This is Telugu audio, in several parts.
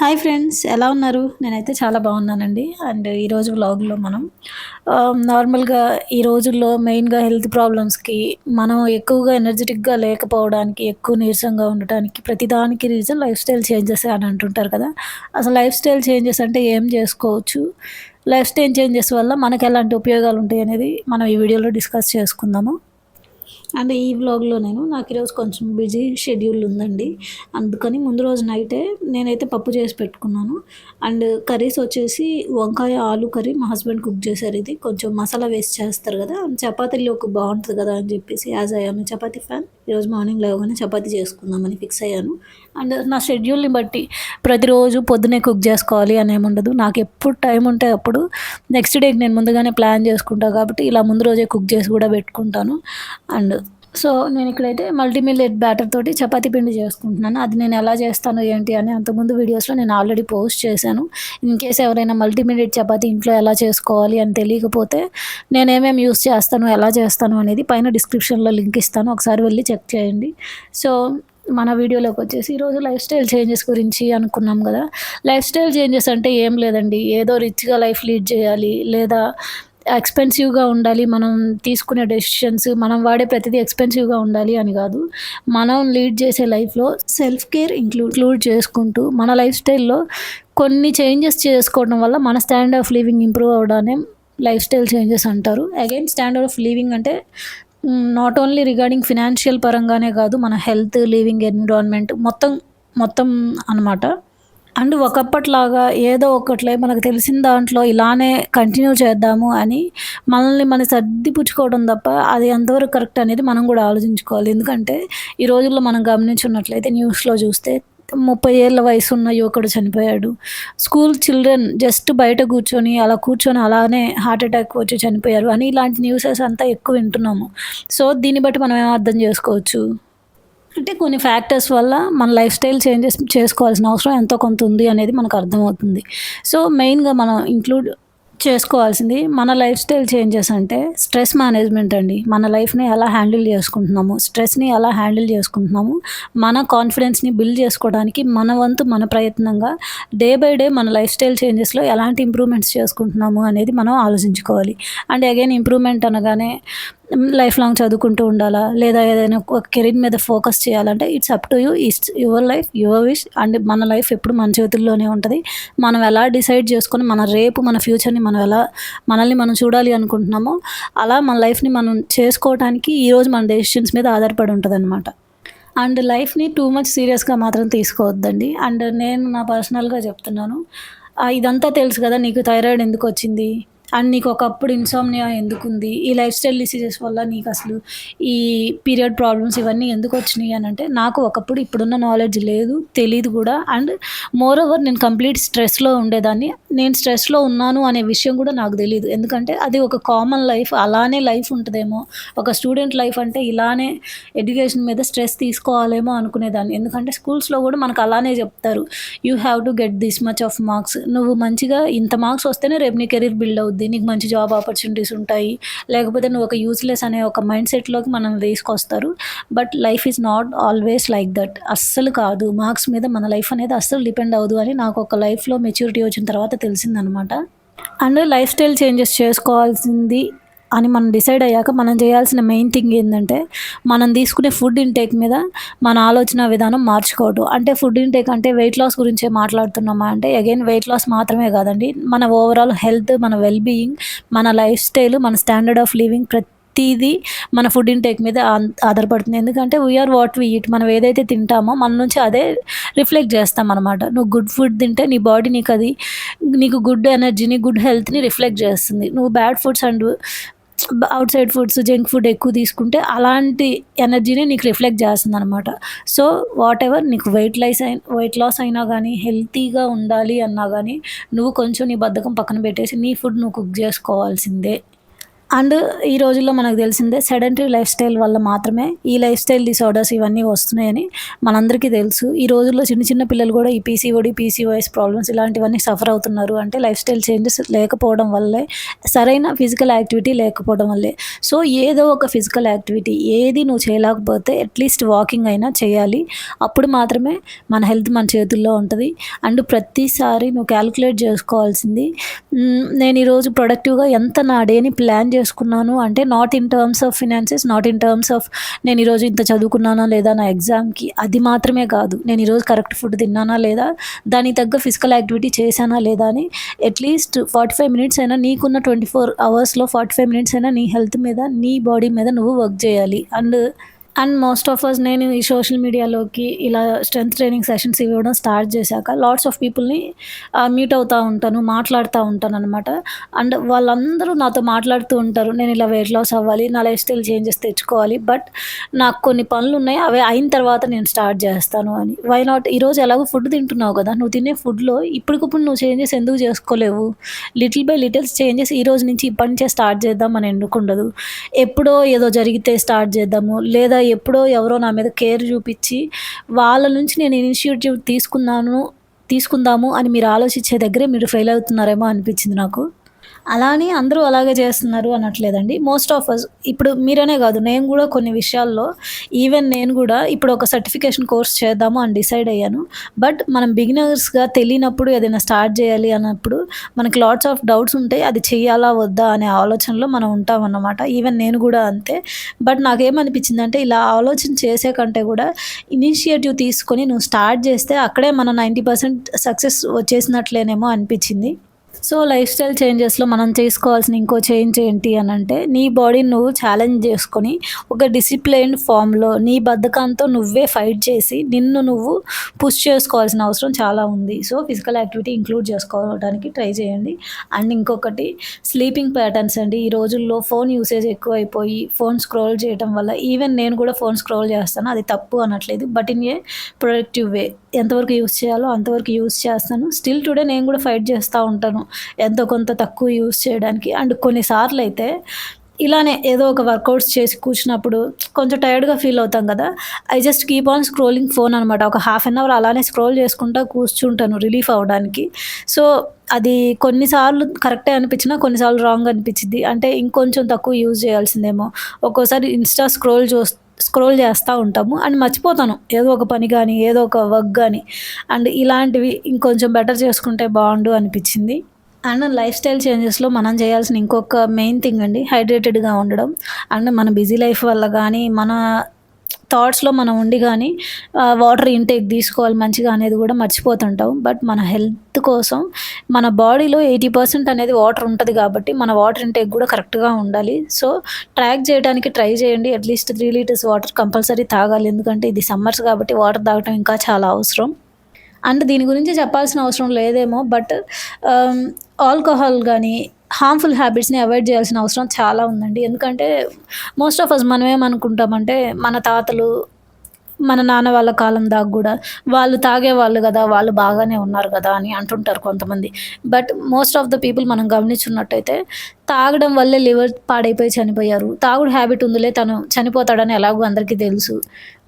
హాయ్ ఫ్రెండ్స్ ఎలా ఉన్నారు? నేనైతే చాలా బాగున్నానండి. అండ్ ఈరోజు వ్లాగ్లో మనం నార్మల్గా ఈ రోజుల్లో మెయిన్గా హెల్త్ ప్రాబ్లమ్స్కి మనం ఎక్కువగా ఎనర్జెటిక్గా లేకపోవడానికి ఎక్కువ నీరసంగా ఉండటానికి ప్రతిదానికి రీజన్ లైఫ్ స్టైల్ చేంజెస్ అని అంటుంటారు కదా. అసలు లైఫ్ స్టైల్ చేంజెస్ అంటే ఏం చేసుకోవచ్చు? లైఫ్ స్టైల్ చేంజెస్ వల్ల మనకు ఎలాంటి ఉపయోగాలు ఉంటాయి అనేది మనం ఈ వీడియోలో డిస్కస్ చేసుకుందాము. అండ్ ఈ వ్లాగ్లో నేను నాకు ఈరోజు కొంచెం బిజీ షెడ్యూల్ ఉందండి. అందుకని ముందు రోజు నైటే నేనైతే పప్పు చేసి పెట్టుకున్నాను. అండ్ కర్రీస్ వచ్చేసి వంకాయ ఆలు కర్రీ మా హస్బెండ్ కుక్ చేశారు ఇది. కొంచెం మసాలా వేసి చేస్తారు కదా చపాతీలోకి బాగుంటుంది కదా అని చెప్పేసి యాజ్ అయ్యాను చపాతీ ఫ్యాన్ ఈరోజు మార్నింగ్ లేవగానే చపాతీ చేసుకుందామని ఫిక్స్ అయ్యాను. అండ్ నా షెడ్యూల్ని బట్టి ప్రతిరోజు పొద్దునే కుక్ చేసుకోవాలి అని ఏముండదు నాకు ఎప్పుడు టైం ఉంటే అప్పుడు నెక్స్ట్ డేకి నేను ముందుగానే ప్లాన్ చేసుకుంటాను కాబట్టి ఇలా ముందు రోజే కుక్ చేసి కూడా పెట్టుకుంటాను. అండ్ సో నేను ఇక్కడైతే మల్టీమిల్లెట్ బ్యాటర్ తోటి చపాతి పిండి చేసుకుంటున్నాను. అది నేను ఎలా చేస్తాను ఏంటి అని అంతకుముందు వీడియోస్లో నేను ఆల్రెడీ పోస్ట్ చేశాను. ఇన్ కేస్ ఎవరైనా మల్టీమిల్లెట్ చపాతి ఇంట్లో ఎలా చేసుకోవాలి అని తెలియకపోతే నేను ఏమేమి యూస్ చేస్తాను ఎలా చేస్తాను అనేది పైన డిస్క్రిప్షన్లో లింక్ ఇస్తాను. ఒకసారి వెళ్ళి చెక్ చేయండి. సో మన వీడియోలోకి వచ్చేసి ఈరోజు లైఫ్ స్టైల్ చేంజెస్ గురించి అనుకున్నాం కదా. లైఫ్ స్టైల్ చేంజెస్ అంటే ఏం లేదండి. ఏదో రిచ్గా లైఫ్ లీడ్ చేయాలి లేదా ఎక్స్పెన్సివ్గా ఉండాలి మనం తీసుకునే డెసిషన్స్ మనం వాడే ప్రతిదీ ఎక్స్పెన్సివ్గా ఉండాలి అని కాదు. మనం లీడ్ చేసే లైఫ్లో సెల్ఫ్ కేర్ ఇంక్లూడ్ ఇంక్లూడ్ చేసుకుంటూ మన లైఫ్ స్టైల్లో కొన్ని చేంజెస్ చేసుకోవడం వల్ల మన స్టాండర్డ్ ఆఫ్ లివింగ్ ఇంప్రూవ్ అవడానే లైఫ్ స్టైల్ చేంజెస్ అంటారు. అగైన్ స్టాండర్డ్ ఆఫ్ లివింగ్ అంటే నాట్ ఓన్లీ రిగార్డింగ్ ఫినాన్షియల్ పరంగానే కాదు మన హెల్త్ లివింగ్ ఎన్విరాన్మెంట్ మొత్తం మొత్తం అనమాట అండ్ ఒకప్పట్లాగా ఏదో ఒకట్లే మనకు తెలిసిన దాంట్లో ఇలానే కంటిన్యూ చేద్దాము అని మనల్ని మనం సర్దిపుచ్చుకోవడం తప్ప అది ఎంతవరకు కరెక్ట్ అనేది మనం కూడా ఆలోచించుకోవాలి. ఎందుకంటే ఈ రోజుల్లో మనం గమనించున్నట్లయితే న్యూస్లో చూస్తే ముప్పై ఏళ్ళ వయసు ఉన్న యువకుడు చనిపోయాడు. స్కూల్ చిల్డ్రన్ జస్ట్ బయట కూర్చొని అలా కూర్చొని అలానే హార్ట్ అటాక్ వచ్చి చనిపోయారు అని ఇలాంటి న్యూసెస్ అంతా ఎక్కువ వింటున్నాము. సో దీన్ని బట్టి మనం ఏం అర్థం చేసుకోవచ్చు? అంటే కొన్ని ఫ్యాక్టర్స్ వల్ల మన లైఫ్ స్టైల్ చేంజెస్ చేసుకోవాల్సిన అవసరం ఎంతో కొంత ఉంది అనేది మనకు అర్థమవుతుంది. సో మెయిన్గా మనం ఇంక్లూడ్ చేసుకోవాల్సింది. మన లైఫ్ స్టైల్ చేంజెస్ అంటే స్ట్రెస్ మేనేజ్మెంట్ అండి. మన లైఫ్ని ఎలా హ్యాండిల్ చేసుకుంటున్నాము స్ట్రెస్ని ఎలా హ్యాండిల్ చేసుకుంటున్నాము మన కాన్ఫిడెన్స్ని బిల్డ్ చేసుకోవడానికి మన వంతు మన ప్రయత్నంగా డే బై డే మన లైఫ్ స్టైల్ చేంజెస్లో ఎలాంటి ఇంప్రూవ్మెంట్స్ చేసుకుంటున్నాము అనేది మనం ఆలోచించుకోవాలి. అండ్ అగైన్ ఇంప్రూవ్మెంట్ అనగానే లైఫ్ లాంగ్ చదువుకుంటూ ఉండాలా? లేదా ఏదైనా ఒక కెరీర్ మీద ఫోకస్ చేయాలంటే it's up to you it's your life your wish and మన లైఫ్ ఎప్పుడు మన చేతుల్లోనే ఉంటుంది. మనం ఎలా డిసైడ్ చేసుకొని మన రేపు మన ఫ్యూచర్ని మనం ఎలా మనల్ని మనం చూడాలి అనుకుంటున్నామో అలా మన లైఫ్ని మనం చేసుకోవడానికి ఈరోజు మన డెసిషన్స్ మీద ఆధారపడి ఉంటుంది అనమాట అండ్ లైఫ్ని టూ మచ్ సీరియస్గా మాత్రం తీసుకోవద్దండి. అండ్ నేను నా పర్సనల్గా చెప్తున్నాను. ఇదంతా తెలుసు కదా నీకు థైరాయిడ్ ఎందుకు వచ్చింది? అండ్ నీకు ఒకప్పుడు ఇన్సామ్నియా ఎందుకుంది? ఈ లైఫ్ స్టైల్ డిసీజెస్ వల్ల నీకు అసలు ఈ పీరియడ్ ప్రాబ్లమ్స్ ఇవన్నీ ఎందుకు వచ్చినాయి అని అంటే నాకు ఒకప్పుడు ఇప్పుడున్న నాలెడ్జ్ లేదు తెలియదు కూడా. అండ్ మోర్ ఓవర్ నేను కంప్లీట్ స్ట్రెస్లో ఉండేదాన్ని. నేను స్ట్రెస్లో ఉన్నాను అనే విషయం కూడా నాకు తెలియదు ఎందుకంటే అది ఒక కామన్ లైఫ్ అలానే లైఫ్ ఉంటుందేమో. ఒక స్టూడెంట్ లైఫ్ అంటే ఇలానే ఎడ్యుకేషన్ మీద స్ట్రెస్ తీసుకోవాలేమో అనుకునేదాన్ని. ఎందుకంటే స్కూల్స్లో కూడా మనకు అలానే చెప్తారు you have to get this much of marks నువ్వు మంచిగా ఇంత మార్క్స్ వస్తేనే రేపు నీ కెరీర్ బిల్డ్ అవుద్ది. నీకు మంచి జాబ్ ఆపర్చునిటీస్ ఉంటాయి. లేకపోతే నువ్వు ఒక యూస్లెస్ అనే ఒక మైండ్ సెట్లోకి మనం తీసుకొస్తారు. But life is not always like that అస్సలు కాదు. మార్క్స్ మీద మన లైఫ్ అనేది అస్సలు డిపెండ్ అవ్వదు అని నాకు ఒక లైఫ్లో మెచ్యూరిటీ వచ్చిన తర్వాత తెలిసిందనమాట. అండ్ లైఫ్ స్టైల్ చేంజెస్ చేసుకోవాల్సింది అని మనం డిసైడ్ అయ్యాక మనం చేయాల్సిన మెయిన్ థింగ్ ఏంటంటే మనం తీసుకునే ఫుడ్ ఇంటేక్ మీద మన ఆలోచన విధానం మార్చుకోవడం అంటే ఫుడ్ ఇంటేక్ అంటే వెయిట్ లాస్ గురించే మాట్లాడుతున్నామా అంటే అగైన్ వెయిట్ లాస్ మాత్రమే కాదండి. మన ఓవరాల్ హెల్త్ మన వెల్ బీయింగ్ మన లైఫ్ స్టైల్ మన స్టాండర్డ్ ఆఫ్ లివింగ్ ప్రతిదీ మన ఫుడ్ ఇంటేక్ మీద ఆధారపడుతుంది. ఎందుకంటే వీఆర్ వాట్ వి ఈట్ మనం ఏదైతే తింటామో మన నుంచి అదే రిఫ్లెక్ట్ చేస్తాం అనమాట నువ్వు గుడ్ ఫుడ్ తింటే నీ బాడీ నీకు అది నీకు గుడ్ ఎనర్జీని గుడ్ హెల్త్ని రిఫ్లెక్ట్ చేస్తుంది. నువ్వు bad foods and outside foods junk food ఎక్కువ తీసుకుంటే అలాంటి ఎనర్జీని నీకు రిఫ్లెక్ట్ చేస్తుంది అనమాట సో వాట్ ఎవర్ నీకు వెయిట్ లైస్ అయిన వెయిట్ లాస్ అయినా కానీ హెల్తీగా ఉండాలి అన్నా కానీ నువ్వు కొంచెం నీ బద్ధకం పక్కన పెట్టేసి నీ ఫుడ్ నువ్వు కుక్ చేసుకోవాల్సిందే. అండ్ ఈ రోజుల్లో మనకు తెలిసిందే సెడెంటరీ లైఫ్ స్టైల్ వల్ల మాత్రమే ఈ లైఫ్ స్టైల్ డిసార్డర్స్ ఇవన్నీ వస్తున్నాయని మనందరికీ తెలుసు. ఈ రోజుల్లో చిన్న చిన్న పిల్లలు కూడా ఈ పీసీఓడి పీసీఓఎస్ ప్రాబ్లమ్స్ ఇలాంటివన్నీ సఫర్ అవుతున్నారు. అంటే లైఫ్ స్టైల్ చేంజెస్ లేకపోవడం వల్లే సరైన ఫిజికల్ యాక్టివిటీ లేకపోవడం వల్లే. సో ఏదో ఒక ఫిజికల్ యాక్టివిటీ ఏది నువ్వు చేయలేకపోతే అట్లీస్ట్ వాకింగ్ అయినా చేయాలి. అప్పుడు మాత్రమే మన హెల్త్ మన చేతుల్లో ఉంటుంది. అండ్ ప్రతిసారి నువ్వు క్యాలిక్యులేట్ చేసుకోవాల్సింది నేను ఈరోజు ప్రొడక్టివ్గా ఎంత నా డేని ప్లాన్ చేసుకున్నాను. అంటే not in terms of finances not in terms of నేను ఈరోజు ఇంత చదువుకున్నానా లేదా నా ఎగ్జామ్కి అది మాత్రమే కాదు. నేను ఈరోజు కరెక్ట్ ఫుడ్ తిన్నానా లేదా దానికి తగ్గ ఫిజికల్ యాక్టివిటీ చేశానా లేదా అని అట్లీస్ట్ ఫార్టీ ఫైవ్ మినిట్స్ అయినా నీకున్న ట్వంటీ ఫోర్ అవర్స్లో ఫార్టీ ఫైవ్ మినిట్స్ అయినా నీ హెల్త్ మీద నీ బాడీ మీద నువ్వు వర్క్ చేయాలి. And and most of us నేను ఈ సోషల్ మీడియాలోకి ఇలా స్ట్రెంత్ ట్రైనింగ్ సెషన్స్ ఇవ్వడం స్టార్ట్ చేశాక లాట్స్ ఆఫ్ పీపుల్ని మీట్ అవుతూ ఉంటాను మాట్లాడుతూ ఉంటాను అనమాట అండ్ వాళ్ళందరూ నాతో మాట్లాడుతూ ఉంటారు నేను ఇలా వెయిట్ లాస్ అవ్వాలి నా లైఫ్ స్టైల్ చేంజెస్ తెచ్చుకోవాలి బట్ నాకు కొన్ని పనులు ఉన్నాయి అవి అయిన తర్వాత నేను స్టార్ట్ చేస్తాను అని. వై నాట్ ఈరోజు ఎలాగో ఫుడ్ తింటున్నావు కదా నువ్వు తినే ఫుడ్లో ఇప్పటికప్పుడు నువ్వు చేంజెస్ ఎందుకు చేసుకోలేవు? లిటిల్ బై లిటిల్స్ చేంజెస్ ఈ రోజు నుంచి ఇప్పటి నుంచే స్టార్ట్ చేద్దాం అని ఎందుకు ఉండదు? ఎప్పుడో ఏదో జరిగితే స్టార్ట్ చేద్దాము లేదా ఎప్పుడో ఎవరో నా మీద కేర్ చూపించి వాళ్ళ నుంచి నేను ఇనిషియేటివ్ తీసుకున్నాను తీసుకుందాము అని మీరు ఆలోచించే దగ్గరే మీరు ఫెయిల్ అవుతున్నారేమో అనిపించింది నాకు. అలా అని అందరూ అలాగే చేస్తున్నారు అనట్లేదండి. మోస్ట్ ఆఫ్ అస్ ఇప్పుడు మీరనే కాదు నేను కూడా కొన్ని విషయాల్లో ఈవెన్ నేను కూడా ఇప్పుడు ఒక సర్టిఫికేషన్ కోర్స్ చేద్దాము అని డిసైడ్ అయ్యాను. బట్ మనం బిగినర్స్గా తెలియనప్పుడు ఏదైనా స్టార్ట్ చేయాలి అన్నప్పుడు మనకి లాట్స్ ఆఫ్ డౌట్స్ ఉంటాయి అది చేయాలా వద్దా అనే ఆలోచనలో మనం ఉంటాం అన్నమాట. ఈవెన్ నేను కూడా అంతే. బట్ నాకేమనిపించిందంటే ఇలా ఆలోచన చేసే కంటే కూడా ఇనిషియేటివ్ తీసుకొని నువ్వు స్టార్ట్ చేస్తే అక్కడే మన నైంటీ పర్సెంట్ సక్సెస్ వచ్చేసినట్లేనేమో అనిపించింది. సో లైఫ్ స్టైల్ చేంజెస్లో మనం చేసుకోవాల్సిన ఇంకో చేంజ్ ఏంటి అని అంటే నీ బాడీని నువ్వు ఛాలెంజ్ చేసుకొని ఒక డిసిప్లైన్ ఫామ్లో నీ బద్ధకంతో నువ్వే ఫైట్ చేసి నిన్ను నువ్వు పుష్ చేసుకోవాల్సిన అవసరం చాలా ఉంది. సో ఫిజికల్ యాక్టివిటీ ఇంక్లూడ్ చేసుకోవడానికి ట్రై చేయండి. అండ్ ఇంకొకటి స్లీపింగ్ ప్యాటర్న్స్ అండి. ఈ రోజుల్లో ఫోన్ యూసేజ్ ఎక్కువైపోయి ఫోన్ స్క్రోల్ చేయడం వల్ల ఈవెన్ నేను కూడా ఫోన్ స్క్రోల్ చేస్తాను అది తప్పు అనట్లేదు. But in a productive way. ఎంతవరకు యూస్ చేయాలో అంతవరకు యూస్ చేస్తాను. స్టిల్ టుడే నేను కూడా ఫైట్ చేస్తూ ఉంటాను ఎంతో కొంత తక్కువ యూస్ చేయడానికి. అండ్ కొన్నిసార్లు అయితే ఇలానే ఏదో ఒక వర్కౌట్స్ చేసి కూర్చున్నప్పుడు కొంచెం టైర్డ్గా ఫీల్ అవుతాం కదా. I just keep on scrolling phone అనమాట ఒక హాఫ్ అన్ అవర్ అలానే స్క్రోల్ చేసుకుంటా కూర్చుంటాను రిలీఫ్ అవ్వడానికి సో అది కొన్నిసార్లు కరెక్టే అనిపించినా కొన్నిసార్లు రాంగ్ అనిపించింది అంటే ఇంకొంచెం తక్కువ యూజ్ చేయాల్సిందేమో. ఒక్కోసారి ఇన్స్టా స్క్రోల్ చూస్తూ స్క్రోల్ చేస్తూ ఉంటాము. అండ్ మర్చిపోతాను. ఏదో ఒక పని కానీ ఏదో ఒక వర్క్ కానీ అండ్ ఇలాంటివి ఇంకొంచెం బెటర్ చేసుకుంటే బాగుండు అనిపించింది. అండ్ లైఫ్ స్టైల్ చేంజెస్లో మనం చేయాల్సిన ఇంకొక మెయిన్ థింగ్ అండి హైడ్రేటెడ్గా ఉండడం. అండ్ మన బిజీ లైఫ్ వల్ల కానీ మన థాట్స్లో మనం ఉండి కానీ వాటర్ ఇంటేక్ తీసుకోవాలి మంచిగా అనేది కూడా మర్చిపోతుంటాం. బట్ మన హెల్త్ కోసం మన బాడీలో ఎయిటీ పర్సెంట్ అనేది వాటర్ ఉంటుంది కాబట్టి మన వాటర్ ఇంటేక్ కూడా కరెక్ట్గా ఉండాలి. సో ట్రాక్ చేయడానికి ట్రై చేయండి. At least three litres water compulsory తాగాలి. ఎందుకంటే ఇది సమ్మర్స్ కాబట్టి వాటర్ తాగటం ఇంకా చాలా అవసరం. అండ్ దీని గురించి చెప్పాల్సిన అవసరం లేదేమో బట్ ఆల్కహాల్ కానీ హార్మ్ఫుల్ హ్యాబిట్స్ని అవాయిడ్ చేయాల్సిన అవసరం చాలా ఉందండి. ఎందుకంటే మోస్ట్ ఆఫ్ అస్ మనం ఏమనుకుంటామంటే మన తాతలు మన నాన్న వాళ్ళ కాలం దాకా కూడా వాళ్ళు తాగేవాళ్ళు కదా వాళ్ళు బాగానే ఉన్నారు కదా అని అంటుంటారు కొంతమంది. But most of the people మనం గమనించున్నట్టయితే తాగడం వల్లే లివర్ పాడైపోయి చనిపోయారు. తాగుడు హ్యాబిట్ ఉందిలే తను చనిపోతాడని ఎలాగో అందరికీ తెలుసు.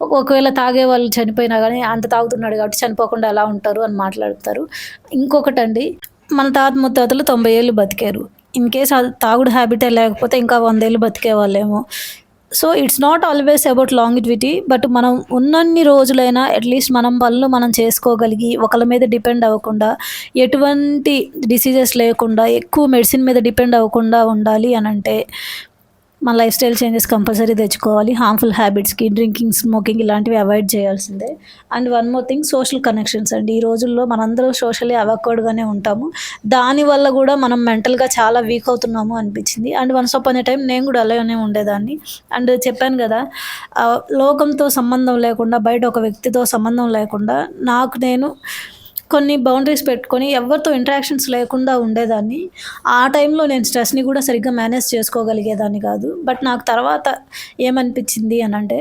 ఒకవేళ తాగే వాళ్ళు చనిపోయినా కానీ అంత తాగుతున్నాడు కాబట్టి చనిపోకుండా ఎలా ఉంటారు అని మాట్లాడతారు. ఇంకొకటండి మన తాత ముత్తాతలు తొంభై ఏళ్ళు బతికారు. ఇన్ కేస్ అది తాగుడు హ్యాబిటే లేకపోతే ఇంకా వందేళ్ళు బతికే వాళ్ళేమో. So it's not always about longevity but మనం ఉన్నన్ని రోజులైనా అట్లీస్ట్ మనం పనులు మనం చేసుకోగలిగి ఒకళ్ళ మీద డిపెండ్ అవ్వకుండా ఎటువంటి డిసీజెస్ లేకుండా ఎక్కువ మెడిసిన్ మీద డిపెండ్ అవ్వకుండా ఉండాలి అని అంటే మన లైఫ్ స్టైల్ చేంజెస్ కంపల్సరీ తెచ్చుకోవాలి. హార్మ్ఫుల్ హ్యాబిట్స్కి డ్రింకింగ్ స్మోకింగ్ ఇలాంటివి అవాయిడ్ చేయాల్సిందే. And one more thing social connections అండి. ఈ రోజుల్లో మనందరం సోషల్లీ అవాక్వర్డ్గానే ఉంటాము. దానివల్ల కూడా మనం మెంటల్గా చాలా వీక్ అవుతున్నాము అనిపించింది. అండ్ వన్స్ అప్ అనే టైం నేను కూడా అలానే ఉండేదాన్ని. అండ్ చెప్పాను కదా లోకంతో సంబంధం లేకుండా బయట ఒక వ్యక్తితో సంబంధం లేకుండా నాకు నేను కొన్ని బౌండరీస్ పెట్టుకొని ఎవరితో ఇంటరాక్షన్స్ లేకుండా ఉండేదాన్ని. ఆ టైంలో నేను స్ట్రెస్ని కూడా సరిగ్గా మేనేజ్ చేసుకోగలిగేదాన్ని కాదు. బట్ నాకు తర్వాత ఏమనిపించింది అని అంటే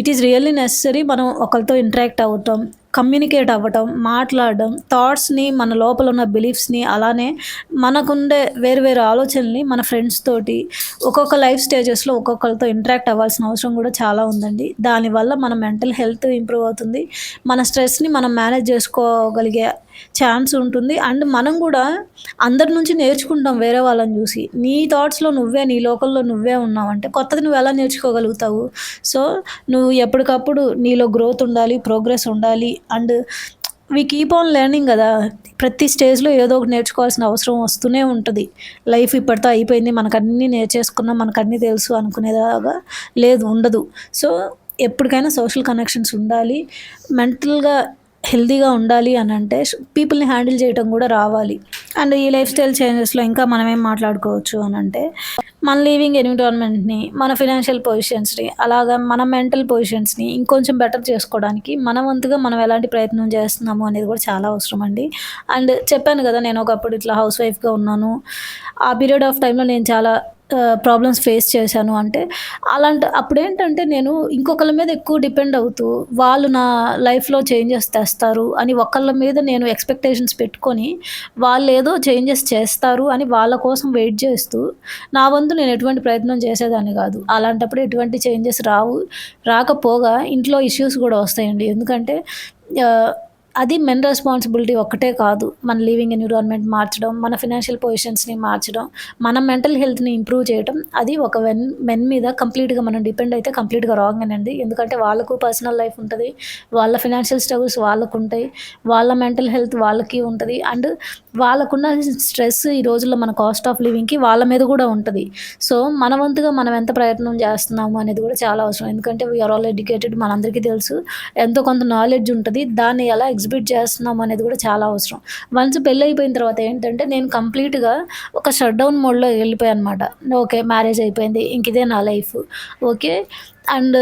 ఇట్ ఈస్ రియల్లీ నెసరీ మనం ఒకరితో ఇంటరాక్ట్ అవుతాం. కమ్యూనికేట్ అవ్వటం మాట్లాడడం థాట్స్ని మన లోపల ఉన్న బిలీఫ్స్ని అలానే మనకుండే వేరు వేరు ఆలోచనల్ని మన ఫ్రెండ్స్ తోటి ఒక్కొక్క లైఫ్ స్టేజెస్లో ఒక్కొక్కరితో ఇంటరాక్ట్ అవ్వాల్సిన అవసరం కూడా చాలా ఉందండి. దానివల్ల మన మెంటల్ హెల్త్ ఇంప్రూవ్ అవుతుంది. మన స్ట్రెస్ని మనం మేనేజ్ చేసుకోగలిగే ఛాన్స్ ఉంటుంది. అండ్ మనం కూడా అందరి నుంచి నేర్చుకుంటాం వేరే వాళ్ళని చూసి. నీ థాట్స్లో నువ్వే నీ లోకల్లో నువ్వే ఉన్నావు అంటే కొత్తది నువ్వు ఎలా నేర్చుకోగలుగుతావు? సో నువ్వు ఎప్పటికప్పుడు నీలో గ్రోత్ ఉండాలి ప్రోగ్రెస్ ఉండాలి. And we keep on learning కదా. ప్రతి స్టేజ్లో ఏదో ఒకటి నేర్చుకోవాల్సిన అవసరం వస్తూనే ఉంటుంది. లైఫ్ ఇప్పటితో అయిపోయింది. మనకన్నీ నేర్చేసుకున్నాం మనకు తెలుసు అనుకునేలాగా లేదు ఉండదు. సో ఎప్పటికైనా సోషల్ కనెక్షన్స్ ఉండాలి. మెంటల్గా హెల్తీగా ఉండాలి అని అంటే పీపుల్ని హ్యాండిల్ చేయడం కూడా రావాలి. అండ్ ఈ లైఫ్ స్టైల్ చేంజెస్లో ఇంకా మనం ఏం మాట్లాడుకోవచ్చు అని అంటే మన లివింగ్ ఎన్విరాన్మెంట్ని మన ఫినాన్షియల్ పొజిషన్స్ని అలాగా మన మెంటల్ పొజిషన్స్ని ఇంకొంచెం బెటర్ చేసుకోవడానికి మన వంతుగా మనం ఎలాంటి ప్రయత్నం చేస్తున్నాము అనేది కూడా చాలా అవసరం అండి. అండ్ చెప్పాను కదా నేను ఒకప్పుడు ఇట్లా హౌస్ వైఫ్గా ఉన్నాను. ఆ పీరియడ్ ఆఫ్ టైంలో నేను చాలా ప్రాబ్లమ్స్ ఫేస్ చేశాను అంటే అలాంటి అప్పుడేంటంటే నేను ఇంకొకళ్ళ మీద ఎక్కువ డిపెండ్ అవుతూ వాళ్ళు నా లైఫ్లో చేంజెస్ తెస్తారు అని ఒకళ్ళ మీద నేను ఎక్స్పెక్టేషన్స్ పెట్టుకొని వాళ్ళు ఏదో చేంజెస్ చేస్తారు అని వాళ్ళ కోసం వెయిట్ చేస్తూ నా వంతు నేను ఎటువంటి ప్రయత్నం చేసేదాన్ని కాదు. అలాంటప్పుడు ఎటువంటి చేంజెస్ రావు రాకపోగా ఇంట్లో ఇష్యూస్ కూడా వస్తాయండి. ఎందుకంటే అది మెన్ రెస్పాన్సిబిలిటీ ఒక్కటే కాదు. మన లివింగ్ ఎన్విరాన్మెంట్ మార్చడం మన ఫినాన్షియల్ పొజిషన్స్ని మార్చడం మన మెంటల్ హెల్త్ని ఇంప్రూవ్ చేయడం అది ఒక వెన్ మెన్ మీద కంప్లీట్గా మనం డిపెండ్ అయితే కంప్లీట్గా రాంగ్ అనండి. ఎందుకంటే వాళ్ళకు పర్సనల్ లైఫ్ ఉంటుంది వాళ్ళ ఫినాన్షియల్ స్ట్రగుల్స్ వాళ్ళకు ఉంటాయి వాళ్ళ మెంటల్ హెల్త్ వాళ్ళకి ఉంటుంది అండ్ వాళ్ళకున్న స్ట్రెస్ ఈ రోజుల్లో మన కాస్ట్ ఆఫ్ లివింగ్కి వాళ్ళ మీద కూడా ఉంటుంది. సో మన వంతుగా మనం ఎంత ప్రయత్నం చేస్తున్నాము అనేది కూడా చాలా అవసరం. ఎందుకంటే వీఆర్ ఆల్ ఎడ్యుకేటెడ్ మనందరికీ తెలుసు ఎంతో కొంత నాలెడ్జ్ ఉంటుంది దాన్ని ఎలా ఎగ్జిబిట్ చేస్తున్నాం అనేది కూడా చాలా అవసరం. వన్స్ పెళ్ళి అయిపోయిన తర్వాత ఏంటంటే నేను కంప్లీట్గా ఒక షట్ డౌన్ మోడ్లో వెళ్ళిపోయాను అనమాట ఓకే మ్యారేజ్ అయిపోయింది ఇంక ఇదే నా life okay and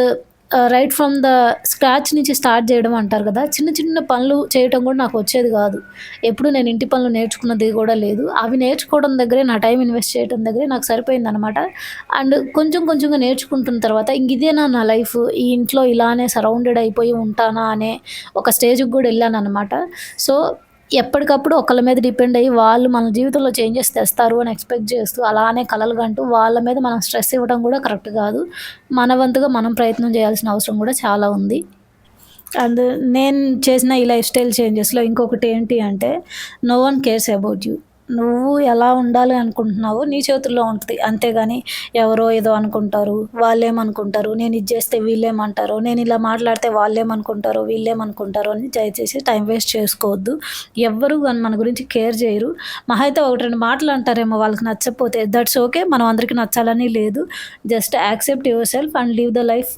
right from the scratch నుంచి స్టార్ట్ చేయడం అంటారు కదా చిన్న చిన్న పనులు చేయటం కూడా నాకు వచ్చేది కాదు. ఎప్పుడు నేను ఇంటి పనులు నేర్చుకున్నది కూడా లేదు. అవి నేర్చుకోవడం దగ్గరే నా టైం ఇన్వెస్ట్ చేయడం దగ్గరే నాకు సరిపోయింది అనమాట అండ్ కొంచెం కొంచెంగా నేర్చుకుంటున్న తర్వాత ఇంక ఇదేనా నా లైఫ్ ఈ ఇంట్లో ఇలానే సరౌండెడ్ అయిపోయి ఉంటానా అనే ఒక స్టేజ్కి కూడా వెళ్ళాను అనమాట సో ఎప్పటికప్పుడు ఒకళ్ళ మీద డిపెండ్ అయ్యి వాళ్ళు మన జీవితంలో చేంజెస్ తెస్తారు అని ఎక్స్పెక్ట్ చేస్తూ అలానే కలలు కంటూ వాళ్ళ మీద మనం స్ట్రెస్ ఇవ్వడం కూడా కరెక్ట్ కాదు. మన వంతుగా మనం ప్రయత్నం చేయాల్సిన అవసరం కూడా చాలా ఉంది. అండ్ నేను చేసిన ఈ లైఫ్ స్టైల్ చేంజెస్లో ఇంకొకటి ఏంటి అంటే no one cares about you నువ్వు ఎలా ఉండాలి అనుకుంటున్నావో నీ చేతుల్లో ఉంటుంది. అంతేగాని ఎవరో ఏదో అనుకుంటారు వాళ్ళేమనుకుంటారు నేను ఇది చేస్తే వీళ్ళేమంటారు నేను ఇలా మాట్లాడితే వాళ్ళేమనుకుంటారో వీళ్ళేమనుకుంటారో అని దయచేసి టైం వేస్ట్ చేసుకోవద్దు. ఎవ్వరు మన గురించి కేర్ చేయరు. మహా అయితే ఒకటి రెండు మాటలు అంటారేమో వాళ్ళకి నచ్చకపోతే దట్స్ ఓకే మనం అందరికీ నచ్చాలని లేదు. Just accept yourself and leave the life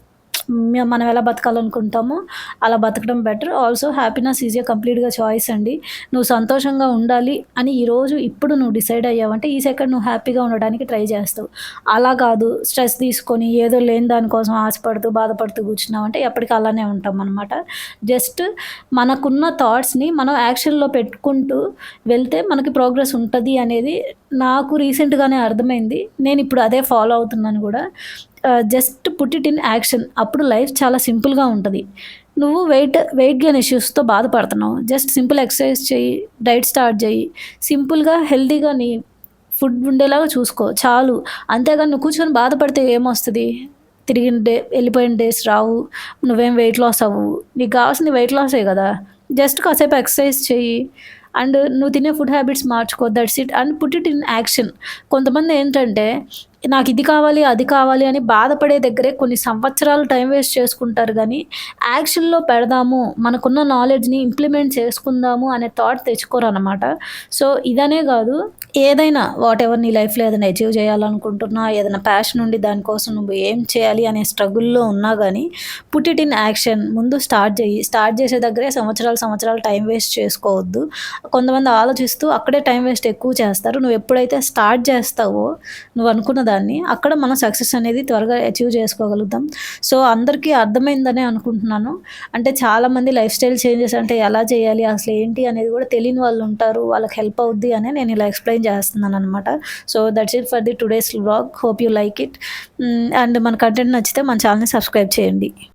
మనం ఎలా బతకాలనుకుంటామో అలా బతకడం better. Also happiness is a కంప్లీట్గా చాయిస్ అండి. నువ్వు సంతోషంగా ఉండాలి అని ఈరోజు ఇప్పుడు నువ్వు డిసైడ్ అయ్యావంటే ఈ సెకండ్ నువ్వు హ్యాపీగా ఉండడానికి ట్రై చేస్తావు. అలా కాదు స్ట్రెస్ తీసుకొని ఏదో లేని దానికోసం ఆశపడుతూ బాధపడుతూ కూర్చున్నావు అంటే ఎప్పటికీ అలానే ఉంటాం అనమాట జస్ట్ మనకున్న థాట్స్ని మనం యాక్షన్లో పెట్టుకుంటూ వెళ్తే మనకి ప్రోగ్రెస్ ఉంటుంది అనేది నాకు రీసెంట్గానే అర్థమైంది. నేను ఇప్పుడు అదే ఫాలో అవుతున్నాను కూడా. Just put it in action. అప్పుడు లైఫ్ చాలా సింపుల్గా ఉంటుంది. నువ్వు వెయిట్ వెయిట్ గెయిన్ ఇష్యూస్తో బాధపడుతున్నావు. జస్ట్ సింపుల్ ఎక్సర్సైజ్ చేయి డైట్ స్టార్ట్ చేయి. సింపుల్గా హెల్దీగా నీ ఫుడ్ ఉండేలాగా చూసుకో. చాలు. అంతేగాని నువ్వు కూర్చొని బాధపడితే ఏమొస్తుంది? తిరిగిన డే వెళ్ళిపోయిన డేస్ రావు. నువ్వేం వెయిట్ లాస్ అవ్వు. నీకు కావాల్సింది వెయిట్ లాసే కదా. జస్ట్ కాసేపు ఎక్సర్సైజ్ చెయ్యి అండ్ నువ్వు తినే ఫుడ్ హ్యాబిట్స్ మార్చుకో. That's it. And put it in action. కొంతమంది ఏంటంటే నాకు ఇది కావాలి అది కావాలి అని బాధపడే దగ్గరే కొన్ని సంవత్సరాలు టైం వేస్ట్ చేసుకుంటారు. కానీ యాక్షన్లో పెడదాము మనకున్న నాలెడ్జ్ని ఇంప్లిమెంట్ చేసుకుందాము అనే థాట్ తెచ్చుకోరు అనమాట సో ఇదనే కాదు ఏదైనా వాట్ ఎవర్ నీ లైఫ్లో ఏదైనా అచీవ్ చేయాలనుకుంటున్నా ఏదైనా ప్యాషన్ ఉండి దానికోసం నువ్వు ఏం చేయాలి అనే స్ట్రగుల్లో ఉన్నా కానీ పుట్ ఇట్ ఇన్ యాక్షన్ ముందు స్టార్ట్ చేయి. స్టార్ట్ చేసే దగ్గరే సంవత్సరాలు సంవత్సరాలు టైం వేస్ట్ చేసుకోవద్దు. కొంతమంది ఆలోచిస్తూ అక్కడే టైం వేస్ట్ ఎక్కువ చేస్తారు. నువ్వు ఎప్పుడైతే స్టార్ట్ చేస్తావో నువ్వు అనుకున్న దాన్ని అక్కడ మనం సక్సెస్ అనేది త్వరగా అచీవ్ చేసుకోగలుగుతాం. సో అందరికీ అర్థమైందనే అనుకుంటున్నాను. అంటే చాలామంది లైఫ్ స్టైల్ చేంజెస్ అంటే ఎలా చేయాలి అసలు ఏంటి అనేది కూడా తెలియని వాళ్ళు ఉంటారు. వాళ్ళకి హెల్ప్ అవుద్ది అని నేను ఇలా ఎక్స్ప్లెయిన్ చేస్తున్నాను అనమాట so that's it for the today's vlog hope you like it and మన కంటెంట్ నచ్చితే మన ఛానల్ని సబ్స్క్రైబ్ చేయండి.